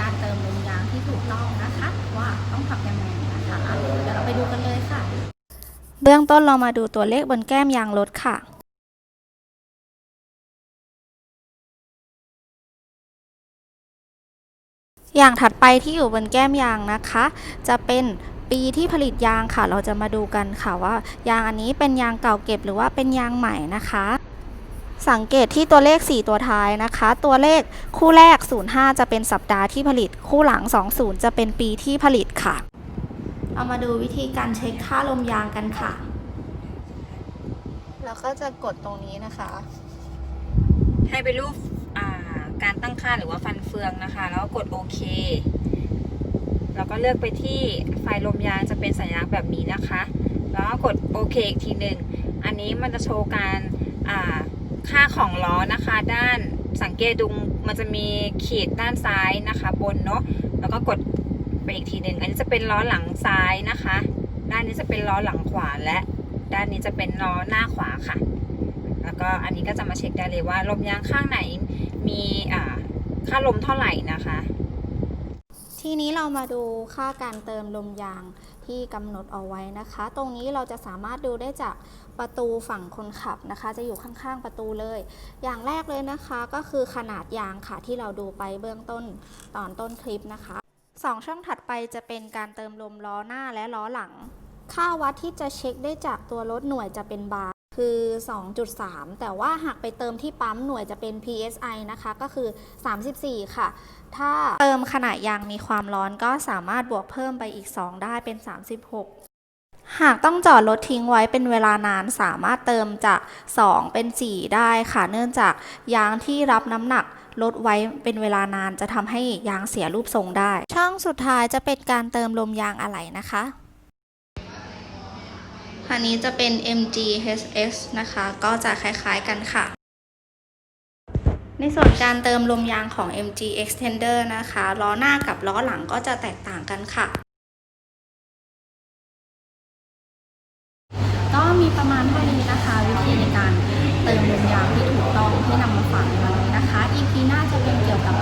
การเติมลมยางที่ถูกต้องนะคะ ว่าต้องทำยังไงนะคะเดี๋ยวเราไปดูกันเลยค่ะ เบื้องต้นเรามาดูตัวเลขบนแก้มยางรถค่ะอย่างถัดไปที่อยู่บนแก้มยางนะคะ จะเป็นปีที่ผลิตยางค่ะ เราจะมาดูกันค่ะว่ายางอันนี้เป็นยางเก่าเก็บหรือว่าเป็นยางใหม่นะคะ สังเกตที่ตัวเลข 4 ตัวท้ายนะคะ ตัวเลขคู่แรก 05 จะเป็นสัปดาห์ที่ผลิต คู่หลัง 20 จะเป็นปีที่ผลิตค่ะเรามาดูวิธีการเช็คค่าลมยางกันค่ะ แล้วก็จะกดตรงนี้นะคะ ให้ไปรูปอ่าการตั้งค่าหรือว่าฟันเฟืองนะคะ แล้วก็กดโอเคแล้วก็เลือกไปที่ไฟลมยางจะเป็นสัญลักษณ์แบบนี้นะคะ แล้วก็กดโอเคอีกทีหนึ่ง อันนี้มันจะโชว์การอ่า ค่าของล้อนะคะด้านสังเกตดูมันจะมีขีดด้านซ้ายนะคะ บนเนาะแล้วก็กดไปอีกทีหนึ่งอันนี้จะเป็นล้อหลังซ้ายนะคะ ด้านนี้จะเป็นล้อหลังขวาและ ด้านนี้จะเป็นล้อหน้าขวาค่ะ แล้วก็อันนี้ก็จะมาเช็คได้เลยว่าลมยางข้างไหนมีอ่าค่าลมเท่าไหร่นะคะ ทีนี้เรามาดูค่าการเติมลมยาง ที่กำหนดเอาไว้นะคะ ตรงนี้เราจะสามารถดูได้จากประตูฝั่งคนขับนะคะ จะอยู่ข้างๆประตูเลย อย่างแรกเลยนะคะก็คือขนาดยางค่ะที่เราดูไปเบื้องต้นตอนต้นคลิปนะคะสองช่องถัดไปจะเป็นการเติมลมล้อหน้าและล้อหลัง ค่าวัดที่จะเช็คได้จากตัวรถหน่วยจะเป็นบาร์ คือ 2.3 แต่ว่าหากไปเติมที่ปั๊มหน่วยจะเป็น PSI นะคะ ก็คือ 34 ค่ะ ถ้าเติมขณะยางมีความร้อนก็สามารถบวกเพิ่มไปอีก 2 ได้เป็น 36 หากต้องจอดรถทิ้งไว้เป็นเวลานานสามารถเติมจาก 2 เป็น 4 ได้ค่ะ เนื่องจากยางที่รับน้ำหนักลดไว้เป็นเวลานานจะทำให้ยางเสียรูปทรงได้ ช่องสุดท้ายจะเป็นการเติมลมยางอะไหล่นะคะ อันนี้จะเป็น MGHS นะคะ ก็จะคล้ายๆกันค่ะ ในส่วนการเติมลมยางของ MG Extender นะคะ ล้อหน้ากับล้อหลังก็จะแตกต่างกันค่ะ ก็มีประมาณเท่านี้นะคะ วิธีในการเติมลมยางที่ถูกต้องที่นำมาฝากในวันนี้นะคะ EP หน้าจะเป็นเกี่ยวกับ